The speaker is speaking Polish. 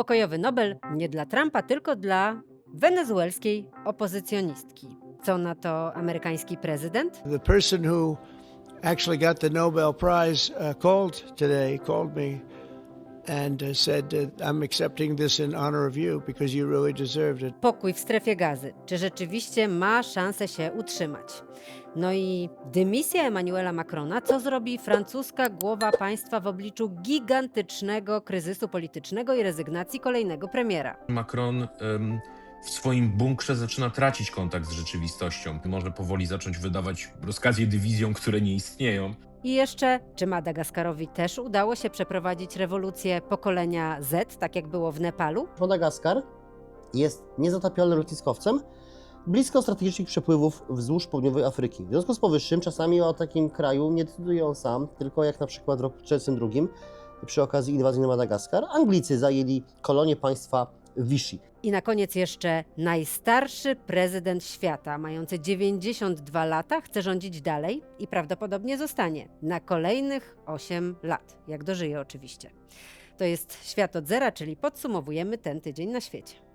pokojowy Nobel nie dla Trumpa, tylko dla wenezuelskiej opozycjonistki. Co na to amerykański prezydent? The person who actually got the Nobel Prize uh, called today, called me Pokój w strefie gazy. Czy rzeczywiście ma szansę się utrzymać? No i dymisja Emmanuela Macrona, co zrobi francuska głowa państwa w obliczu gigantycznego kryzysu politycznego i rezygnacji kolejnego premiera? Macron em, w swoim bunkrze zaczyna tracić kontakt z rzeczywistością. Może powoli zacząć wydawać rozkazy dywizjom, które nie istnieją. I jeszcze, czy Madagaskarowi też udało się przeprowadzić rewolucję pokolenia Z, tak jak było w Nepalu? Madagaskar jest niezatapialnym lotniskowcem blisko strategicznych przepływów wzdłuż południowej Afryki. W związku z powyższym czasami o takim kraju nie decyduje on sam, tylko jak na przykład w roku 1932 przy okazji inwazji na Madagaskar Anglicy zajęli kolonię państwa Vichy. I na koniec jeszcze najstarszy prezydent świata, mający 92 lata, chce rządzić dalej i prawdopodobnie zostanie na kolejnych 8 lat, jak dożyje oczywiście. To jest Świat od Zera, czyli podsumowujemy ten tydzień na świecie.